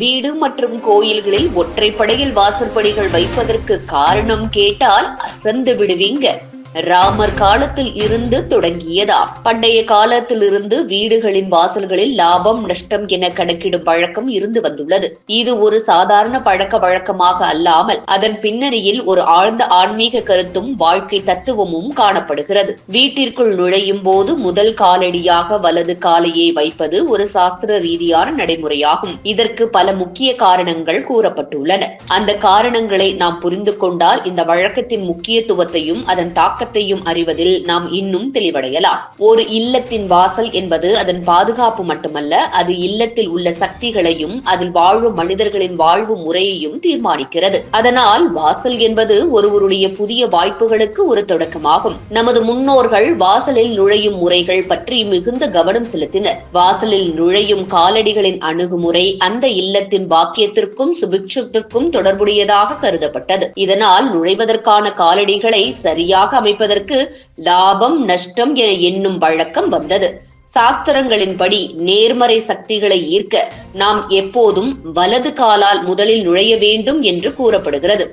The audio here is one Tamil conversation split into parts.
வீடு மற்றும் கோயில்களில் ஒற்றைப்படையில் வாசற்படிகள் வைப்பதற்கு காரணம் கேட்டால் அசந்து விடுவீங்க. ராமர் காலத்தில் இருந்து தொடங்கியதா? பண்டைய காலத்தில் இருந்து வீடுகளின் வாசல்களில் லாபம் நஷ்டம் என கணக்கிடும் பழக்கம் இருந்து வந்துள்ளது. இது ஒரு சாதாரண பழக்க வழக்கமாக அல்லாமல் அதன் பின்னணியில் ஒரு ஆழ்ந்த ஆன்மீக கருத்தும் வாழ்க்கை தத்துவமும் காணப்படுகிறது. வீட்டிற்குள் நுழையும் போது முதல் காலடியாக வலது காலையே வைப்பது ஒரு சாஸ்திர ரீதியான நடைமுறையாகும். இதற்கு பல முக்கிய காரணங்கள் கூறப்பட்டுள்ளன. அந்த காரணங்களை நாம் புரிந்து கொண்டால் இந்த வழக்கத்தின் முக்கியத்துவத்தையும் அதன் தாக்கத்தையும் அறிவதில் நாம் இன்னும் தெளிவடையலாம். ஒரு இல்லத்தின் வாசல் என்பது அதன் பாதுகாப்பு மட்டுமல்ல அது இல்லத்தில் உள்ள சக்திகளையும் அதில் வாழும் மனிதர்களின் வாழ்வு முறையையும் தீர்மானிக்கிறது. அதனால் வாசல் என்பது ஒருவருடைய புதிய வாய்ப்புகளுக்கு ஒரு தொடக்கமாகும். நமது முன்னோர்கள் வாசலில் நுழையும் முறைகள் பற்றி மிகுந்த கவனம் செலுத்தினர். வாசலில் நுழையும் காலடிகளின் அணுகுமுறை அந்த இல்லத்தின் பாக்கியத்திற்கும் சுபிக்ஷத்திற்கும் தொடர்புடையதாக கருதப்பட்டது. இதனால் நுழைவதற்கான காலடிகளை சரியாக அமைப்பதற்கு லாபம் நஷ்டம் என எண்ணும் வழக்கம் வந்தது. சாஸ்திரங்களின்படி நேர்மறை சக்திகளை ஈர்க்க நாம் எப்போதும் வலது காலால் முதலில் நுழைய வேண்டும் என்று கூறப்படுகிறது.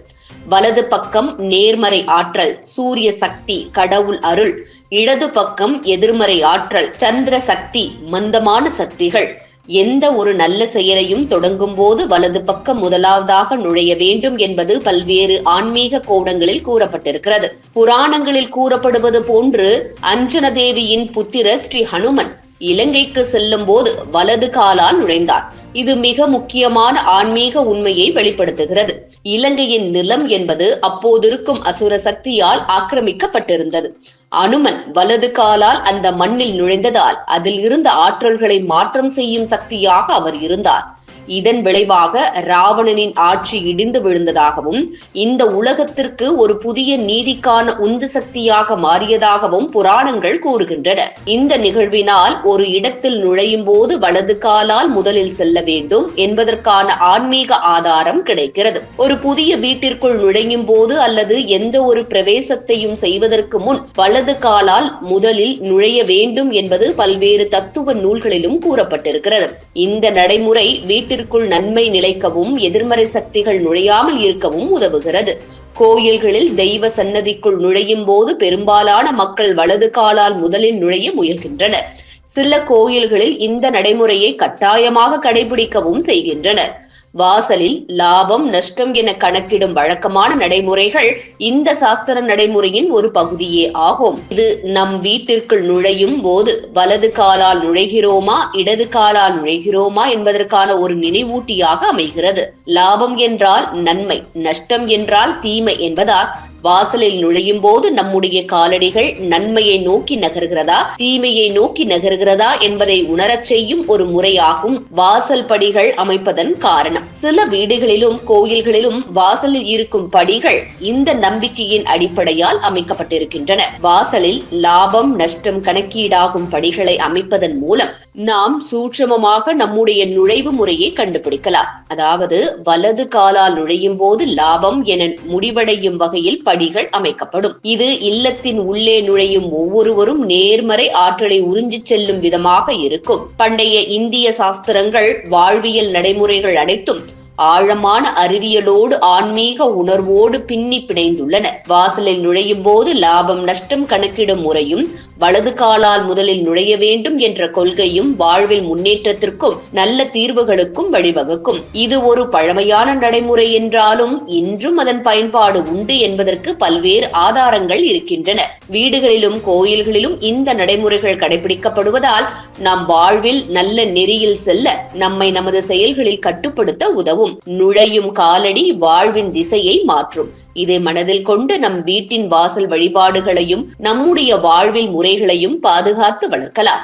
வலது பக்கம் நேர்மறை ஆற்றல் சூரிய சக்தி கடவுள் அருள் இடது பக்கம் எதிர்மறை ஆற்றல் சந்திர சக்தி மந்தமான சக்திகள். எந்த ஒரு நல்ல செயலையும் தொடங்கும் போது வலது பக்கம் முதலாவதாக நுழைய வேண்டும் என்பது பல்வேறு ஆன்மீக கோணங்களில் கூறப்பட்டிருக்கிறது. புராணங்களில் கூறப்படுவது போன்று அஞ்சன தேவியின் புத்திர ஸ்ரீ ஹனுமன் இலங்கைக்கு செல்லும் போது வலது காலால் நுழைந்தார். இது மிக முக்கியமான ஆன்மீக உண்மையை வெளிப்படுத்துகிறது. இலங்கையின் நிலம் என்பது அப்போதிருக்கும் அசுர சக்தியால் ஆக்கிரமிக்கப்பட்டிருந்தது. அனுமன் வலது காலால் அந்த மண்ணில் நுழைந்ததால் அதில் இருந்த ஆற்றல்களை மாற்றம் செய்யும் சக்தியாக அவர் இருந்தார். இதன் விளைவாக ராவணனின் ஆட்சி இடிந்து விழுந்ததாகவும் இந்த உலகத்திற்கு ஒரு புதிய நீதிக்கான உந்து சக்தியாக மாறியதாகவும் புராணங்கள் கூறுகின்றன. இந்த நிகழ்வினால் ஒரு இடத்தில் நுழையும் போது வலது காலால் முதலில் செல்ல வேண்டும் என்பதற்கான ஆன்மீக ஆதாரம் கிடைக்கிறது. ஒரு புதிய வீட்டிற்குள் நுழையும் போது அல்லது எந்த ஒரு பிரவேசத்தையும் செய்வதற்கு முன் வலது காலால் முதலில் நுழைய வேண்டும் என்பது பல்வேறு தத்துவ நூல்களிலும் கூறப்பட்டிருக்கிறது. இந்த நடைமுறை வீட்டு வீட்டிற்குள் நன்மை நிலைக்கவும் எதிர்மறை சக்திகள் நுழையாமல் இருக்கவும் உதவுகிறது. கோயில்களில் தெய்வ சன்னதிக்குள் நுழையும் போது பெரும்பாலான மக்கள் வலது காலால் முதலில் நுழைய முயல்கின்றனர். சில கோயில்களில் இந்த நடைமுறையை கட்டாயமாக கடைபிடிக்கவும் செய்கின்றனர். வாசலில் லாபம் நஷ்டம் என கணக்கிடும் வழக்கமான நடைமுறைகள் இந்த சாஸ்திர நடைமுறையின் ஒரு பகுதியே ஆகும். இது நம் வீட்டிற்குள் நுழையும் போது வலது காலால் நுழைகிறோமா இடது காலால் நுழைகிறோமா என்பதற்கான ஒரு நினைவூட்டியாக அமைகிறது. லாபம் என்றால் நன்மை நஷ்டம் என்றால் தீமை என்பதால் வாசலில் நுழையும் போது நம்முடைய காலடிகள் நன்மையை நோக்கி நகர்கிறதா? தீமையை நோக்கி நகர்கிறதா? என்பதை உணரச் செய்யும் ஒரு முறையாகும் வாசல் படிகள் அமைப்பதன் காரணம். சில வீடுகளிலும் கோயில்களிலும் வாசலில் இருக்கும் படிகள் இந்த நம்பிக்கையின் அடிப்படையால் அமைக்கப்பட்டிருக்கின்றன. வாசலில் லாபம் நஷ்டம் கணக்கீடாகும் படிகளை அமைப்பதன் மூலம் நாம் சூட்சமமாக நம்முடைய நுழைவு முறையை கண்டுபிடிக்கலாம். அதாவது வலது காலால் நுழையும் போது லாபம் என முடிவடையும் வகையில் படிகள் அமைக்கப்படும். இது இல்லத்தின் உள்ளே நுழையும் ஒவ்வொருவரும் நேர்மறை ஆற்றலை உறிஞ்சி செல்லும் விதமாக இருக்கும். பண்டைய இந்திய சாஸ்திரங்கள் வாழ்வியல் நடைமுறைகள் அனைத்தும் ஆழமான அறிவியலோடு ஆன்மீக உணர்வோடு பின்னி பிணைந்துள்ளன. வாசலில் நுழையும் போது லாபம் நஷ்டம் கணக்கிடும் முறையும் வலது காலால் முதலில் நுழைய வேண்டும் என்ற கொள்கையும் வாழ்வில் முன்னேற்றத்திற்கும் நல்ல தீர்வுகளுக்கும் வழிவகுக்கும். இது ஒரு பழமையான நடைமுறை என்றாலும் இன்றும் அதன் பயன்பாடு உண்டு என்பதற்கு பல்வேறு ஆதாரங்கள் இருக்கின்றன. வீடுகளிலும் கோயில்களிலும் இந்த நடைமுறைகள் கடைபிடிக்கப்படுவதால் நம் வாழ்வில் நல்ல நெறியில் செல்ல நம்மை நமது செயல்களில் கட்டுப்படுத்த உதவும். நுழையும் காலடி வாழ்வின் திசையை மாற்றும். இதை மனதில் கொண்டு நம் வீட்டின் வாசல் வழிபாடுகளையும் நம்முடைய வாழ்வில் முறைகளையும் பாதுகாத்து வளர்க்கலாம்.